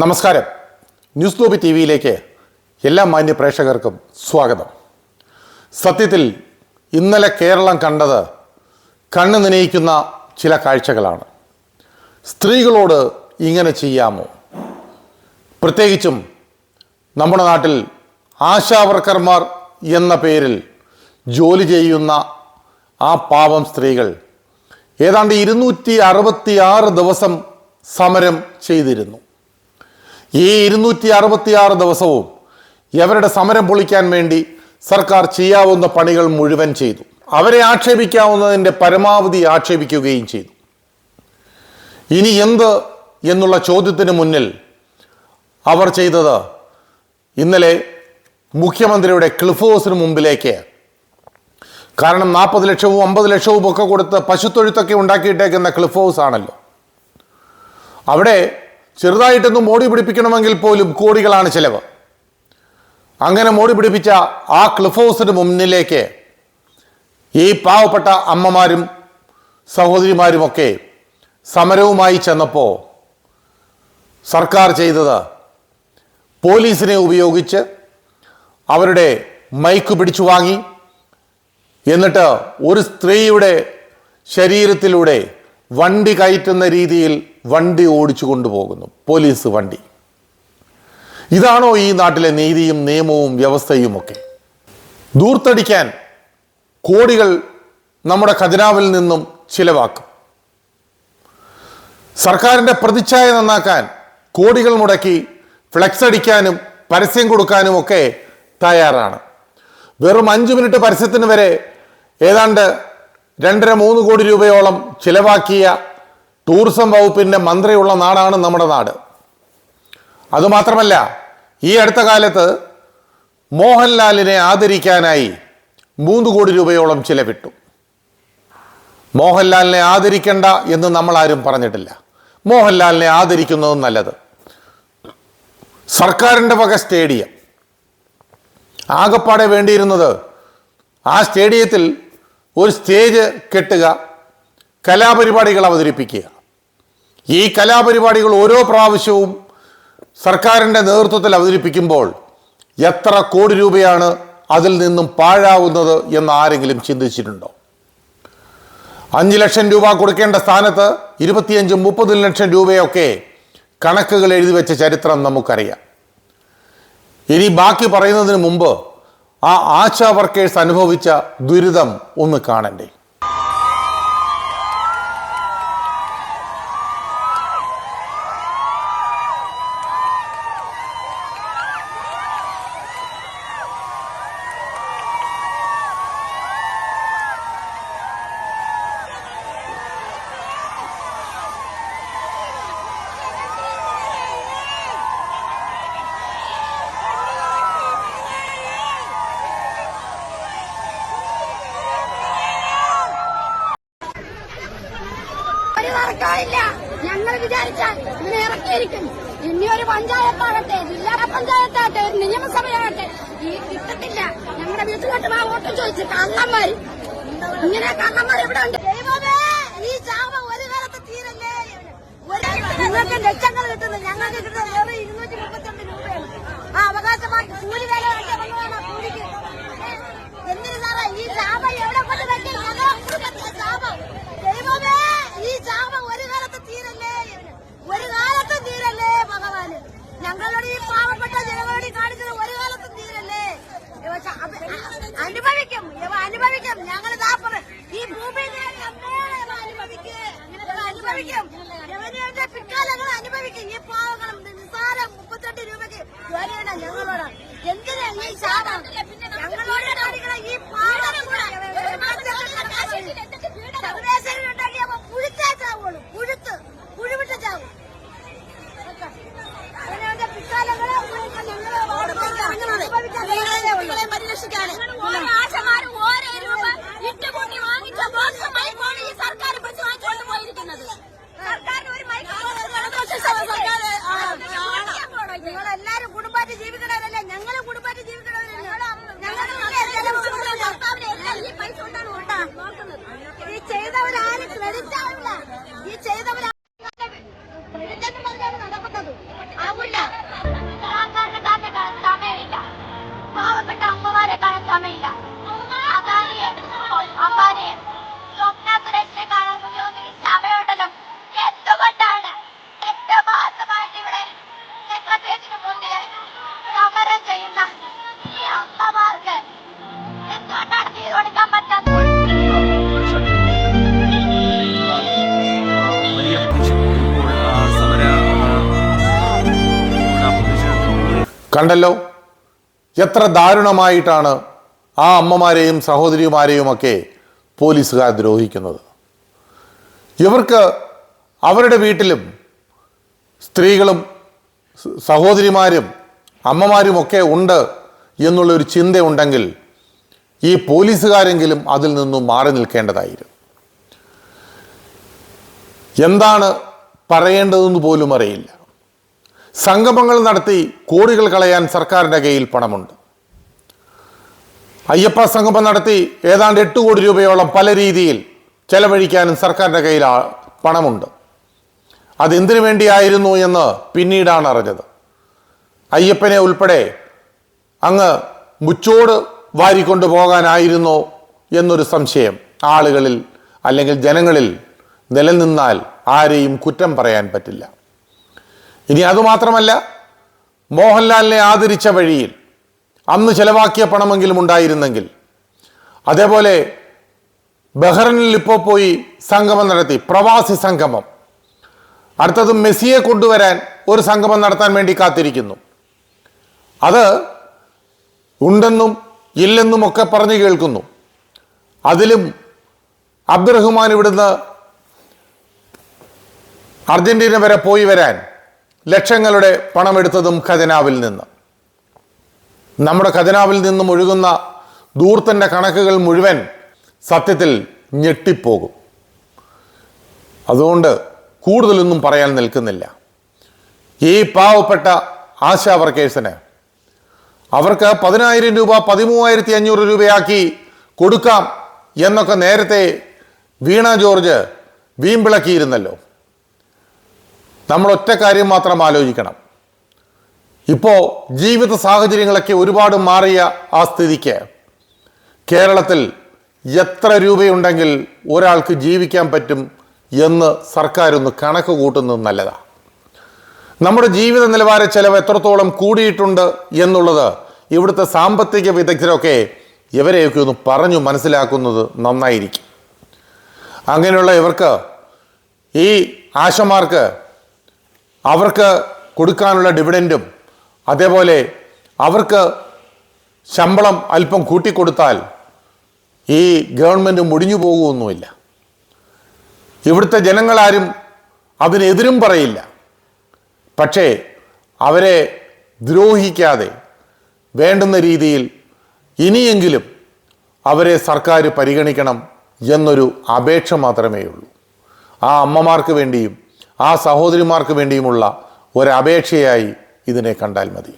നമസ്കാരം. News lobby T വിയിലേക്ക് എല്ലാ മാന്യ പ്രേക്ഷകർക്കും സ്വാഗതം. സത്യത്തിൽ ഇന്നലെ കേരളം കണ്ടത് കണ്ണ് നനയിക്കുന്ന ചില കാഴ്ചകളാണ്. സ്ത്രീകളോട് ഇങ്ങനെ ചെയ്യാമോ? പ്രത്യേകിച്ചും നമ്മുടെ നാട്ടിൽ ആശാവർക്കർമാർ എന്ന പേരിൽ ജോലി ചെയ്യുന്ന ആ പാവം സ്ത്രീകൾ ഏതാണ്ട് ഇരുന്നൂറ്റി ദിവസം സമരം ചെയ്തിരുന്നു. ഈ ഇരുന്നൂറ്റി അറുപത്തിയാറ് ദിവസവും ഇവരുടെ സമരം പൊളിക്കാൻ വേണ്ടി സർക്കാർ ചെയ്യാവുന്ന പണികൾ മുഴുവൻ ചെയ്തു. അവരെ ആക്ഷേപിക്കാവുന്നതിന്റെ പരമാവധി ആക്ഷേപിക്കുകയും ചെയ്തു. ഇനി എന്ത് എന്നുള്ള ചോദ്യത്തിന് മുന്നിൽ അവർ ചെയ്തത് ഇന്നലെ മുഖ്യമന്ത്രിയുടെ ക്ലിഫ് ഹൗസിന് മുമ്പിലേക്ക്. കാരണം നാൽപ്പത് ലക്ഷവും അമ്പത് ലക്ഷവും ഒക്കെ കൊടുത്ത് പശുത്തൊഴുത്തൊക്കെ ഉണ്ടാക്കിയിട്ടേക്കുന്ന ക്ലിഫ് ഹൗസ് ആണല്ലോ അവിടെ ചെറുതായിട്ടൊന്ന് മോടി പിടിപ്പിക്കണമെങ്കിൽ പോലും കോടികളാണ് ചിലവ്. അങ്ങനെ മോടി പിടിപ്പിച്ച ആ ക്ലിഫ് ഹൗസിന് മുന്നിലേക്ക് ഈ പാവപ്പെട്ട അമ്മമാരും സഹോദരിമാരുമൊക്കെ സമരവുമായി ചെന്നപ്പോൾ സർക്കാർ ചെയ്തത് പോലീസിനെ ഉപയോഗിച്ച് അവരുടെ മൈക്ക് പിടിച്ചു വാങ്ങി. എന്നിട്ട് ഒരു സ്ത്രീയുടെ ശരീരത്തിലൂടെ വണ്ടി കയറ്റുന്ന രീതിയിൽ വണ്ടി ഓടിച്ചു കൊണ്ടുപോകുന്നു. പോലീസ് വണ്ടി. ഇതാണോ ഈ നാട്ടിലെ നീതിയും നിയമവും വ്യവസ്ഥയും ഒക്കെ ദൂർത്തടിക്കാൻ കോടികൾ നമ്മുടെ ഖജനാവിൽ നിന്നും ചിലവാക്കും. സർക്കാരിന്റെ പ്രതിച്ഛായ നന്നാക്കാൻ കോടികൾ മുടക്കി ഫ്ലെക്സ് അടിക്കാനും പരസ്യം കൊടുക്കാനും ഒക്കെ തയ്യാറാണ്. വെറും അഞ്ച് മിനിറ്റ് പരസ്യത്തിന് വരെ ഏതാണ്ട് രണ്ടര മൂന്ന് കോടി രൂപയോളം ചിലവാക്കിയ ടൂറിസം വകുപ്പിന്റെ മന്ത്രിയുള്ള നാടാണ് നമ്മുടെ നാട്. അതുമാത്രമല്ല ഈ അടുത്ത കാലത്ത് മോഹൻലാലിനെ ആദരിക്കാനായി മൂന്ന് കോടി രൂപയോളം ചിലവിട്ടു. മോഹൻലാലിനെ ആദരിക്കണ്ട എന്ന് നമ്മൾ ആരും പറഞ്ഞിട്ടില്ല. മോഹൻലാലിനെ ആദരിക്കുന്നത് നല്ലത്. സർക്കാരിന്റെ വക സ്റ്റേഡിയം. ആകപ്പാടെ വേണ്ടിയിരുന്നത് ആ സ്റ്റേഡിയത്തിൽ ഒരു സ്റ്റേജ് കെട്ടുക കലാപരിപാടികൾ അവതരിപ്പിക്കുക. ഈ കലാപരിപാടികൾ ഓരോ പ്രാവശ്യവും സർക്കാരിന്റെ നേതൃത്വത്തിൽ അവതരിപ്പിക്കുമ്പോൾ എത്ര കോടി രൂപയാണ് അതിൽ നിന്നും പാഴാവുന്നത് എന്ന് ആരെങ്കിലും ചിന്തിച്ചിട്ടുണ്ടോ? അഞ്ച് ലക്ഷം രൂപ കൊടുക്കേണ്ട സ്ഥാനത്ത് ഇരുപത്തിയഞ്ചും മുപ്പത് ലക്ഷം രൂപയൊക്കെ കണക്കുകൾ എഴുതി വെച്ച ചരിത്രം നമുക്കറിയാം. ഇനി ബാക്കി പറയുന്നതിന് മുമ്പ് ആ ആശാ വർക്കേഴ്സ് അനുഭവിച്ച ദുരിതം ഒന്ന് കാണണ്ടേ ഒരു തർക്കമില്ല ഞങ്ങൾ വിചാരിച്ചാൽ ഇതിനെ ഇറക്കിയിരിക്കും ഇനി ഒരു പഞ്ചായത്താകട്ടെ ജില്ലാ പഞ്ചായത്താകട്ടെ ഒരു നിയമസഭയാകട്ടെ ഈ കിട്ടത്തില്ല. ഞങ്ങളുടെ വീട്ടിലോട്ട് ആ വോട്ട് ചോദിച്ച് കള്ളന്മാര്. ഇങ്ങനെ കള്ളന്മാർ ഇവിടെ ഉണ്ട്. ഈ ചാവ ഒരു കാലത്ത് തീരല്ലേ? നിങ്ങൾക്ക് ലക്ഷങ്ങൾ കിട്ടുന്നു. ഞങ്ങൾക്ക് കിട്ടുന്നത് വെറും ഇരുന്നൂറ്റി മുപ്പത്തിരണ്ട് രൂപയാണ്. ആ അവകാശമാക്കി. കൂലി വേല വേണ്ട വന്നതാണ് ആ കൂലിക്ക് എന്തിനു സാറേ ഈ ചാപ എവിടെ കൊണ്ട് വെക്കും ഞങ്ങളെ കുടുംബത്തിലെ ചാപ ദൈവമേ ഈ ചാപ ഒരു കാലത്ത് തീരല്ലേ ഒരു കാലത്തും തീരല്ലേ ഭഗവാന് ഞങ്ങളോട് ഈ പാവപ്പെട്ട ജനങ്ങളോട് ഈ കാണിച്ചത് ഒരു കാലത്തും തീരല്ലേ ഇവ ച- അത് അനുഭവിക്കും. ഇവ അനുഭവിക്കും. ഞങ്ങൾ ഈ ഭൂമിയിൽ അനുഭവിക്കും. അനുഭവിക്കും. ഇവരുടെ പിക്കാലങ്ങൾ അനുഭവിക്കും. ഈ പാവങ്ങളും നിസ്സാരം മുപ്പത്തെട്ട് രൂപയ്ക്ക് ജോലിയാണ് ഞങ്ങളോട്. എന്തിനാ ഈ ശാപം? ഞങ്ങളോട് കണ്ടല്ലോ? എത്ര ദാരുണമായിട്ടാണ് ആ അമ്മമാരെയും സഹോദരിമാരെയുമൊക്കെ പോലീസുകാർ ദ്രോഹിക്കുന്നത്. ഇവർക്ക് അവരുടെ വീട്ടിലും സ്ത്രീകളും സഹോദരിമാരും അമ്മമാരും ഒക്കെ ഉണ്ട് എന്നുള്ളൊരു ചിന്തയുണ്ടെങ്കിൽ ഈ പോലീസുകാരെങ്കിലും അതിൽ നിന്നും മാറി നിൽക്കേണ്ടതായിരുന്നു. എന്താണ് പറയേണ്ടതെന്ന് പോലും അറിയില്ല. സംഗമങ്ങൾ നടത്തി കോടികൾ കളയാൻ സർക്കാരിന്റെ കയ്യിൽ പണമുണ്ട്. അയ്യപ്പ സംഗമം നടത്തി ഏതാണ്ട് എട്ട് കോടി രൂപയോളം പല രീതിയിൽ ചെലവഴിക്കാനും സർക്കാരിന്റെ കയ്യിൽ പണമുണ്ട്. അതെന്തിനു വേണ്ടിയായിരുന്നു എന്ന് പിന്നീടാണ് അറിഞ്ഞത്. അയ്യപ്പനെ ഉൾപ്പെടെ അങ്ങ് മുച്ചോട് വാരിക്കൊണ്ടു പോകാനായിരുന്നോ എന്നൊരു സംശയം ആളുകളിൽ അല്ലെങ്കിൽ ജനങ്ങളിൽ നിലനിന്നാൽ ആരെയും കുറ്റം പറയാൻ പറ്റില്ല. ഇനി അതുമാത്രമല്ല മോഹൻലാലിനെ ആദരിച്ച വഴിയിൽ അന്ന് ചെലവാക്കിയ പണമെങ്കിലും ഉണ്ടായിരുന്നെങ്കിൽ അതേപോലെ ബഹ്റനിൽ ഇപ്പോൾ പോയി സംഗമം നടത്തി പ്രവാസി സംഗമം. അടുത്തത് മെസ്സിയെ കൊണ്ടുവരാൻ ഒരു സംഗമം നടത്താൻ വേണ്ടി കാത്തിരിക്കുന്നു. അത് ഉണ്ടെന്നും ഇല്ലെന്നും ഒക്കെ പറഞ്ഞു കേൾക്കുന്നു. അതിലും അബ്ദുറഹ്മാൻ ഇവിടുന്ന് അർജന്റീന വരെ പോയി വരാൻ ലക്ഷങ്ങളുടെ പണമെടുത്തതും ഖജനാവിൽ നിന്ന്. നമ്മുടെ ഖജനാവിൽ നിന്നും ഒഴുകുന്ന ദൂർത്തന്റെ കണക്കുകൾ മുഴുവൻ സത്യത്തിൽ ഞെട്ടിപ്പോകും. അതുകൊണ്ട് കൂടുതലൊന്നും പറയാൻ നിൽക്കുന്നില്ല. ഈ പാവപ്പെട്ട ആശാ വർക്കേഴ്സിന് അവർക്ക് പതിനായിരം രൂപ പതിമൂവായിരത്തി അഞ്ഞൂറ് രൂപയാക്കി കൊടുക്കാം എന്നൊക്കെ നേരത്തെ വീണ ജോർജ് വീമ്പിളക്കിയിരുന്നല്ലോ. നമ്മൾ ഒറ്റ കാര്യം മാത്രം ആലോചിക്കണം. ഇപ്പോൾ ജീവിത സാഹചര്യങ്ങളൊക്കെ ഒരുപാട് മാറിയ ആ സ്ഥിതിക്ക് കേരളത്തിൽ എത്ര രൂപയുണ്ടെങ്കിൽ ഒരാൾക്ക് ജീവിക്കാൻ പറ്റും എന്ന് സർക്കാരൊന്ന് കണക്ക് കൂട്ടുന്നത് നല്ലതാണ് നമ്മുടെ ജീവിത നിലവാര ചെലവ് എത്രത്തോളം കൂടിയിട്ടുണ്ട് എന്നുള്ളത് ഇവിടുത്തെ സാമ്പത്തിക വിദഗ്ധരൊക്കെ ഇവരെയൊക്കെ ഒന്ന് പറഞ്ഞു മനസ്സിലാക്കുന്നത് നന്നായിരിക്കും. അങ്ങനെയുള്ള ഇവർക്ക് ഈ ആശമാർക്ക് അവർക്ക് കൊടുക്കാനുള്ള ഡിവിഡന്റും അതേപോലെ അവർക്ക് ശമ്പളം അല്പം കൂട്ടിക്കൊടുത്താൽ ഈ ഗവൺമെന്റ് മുടിഞ്ഞു പോകുമൊന്നുമില്ല ഇവിടുത്തെ ജനങ്ങളാരും അതിനെതിരും പറയില്ല. പക്ഷേ അവരെ ദ്രോഹിക്കാതെ വേണ്ടുന്ന രീതിയിൽ ഇനിയെങ്കിലും അവരെ സർക്കാർ പരിഗണിക്കണം എന്നൊരു അപേക്ഷ മാത്രമേ ഉള്ളൂ ആ അമ്മമാർക്ക് വേണ്ടിയും ആ സഹോദരിമാർക്ക് വേണ്ടിയുമുള്ള ഒരപേക്ഷയായി ഇതിനെ കണ്ടാൽ മതി.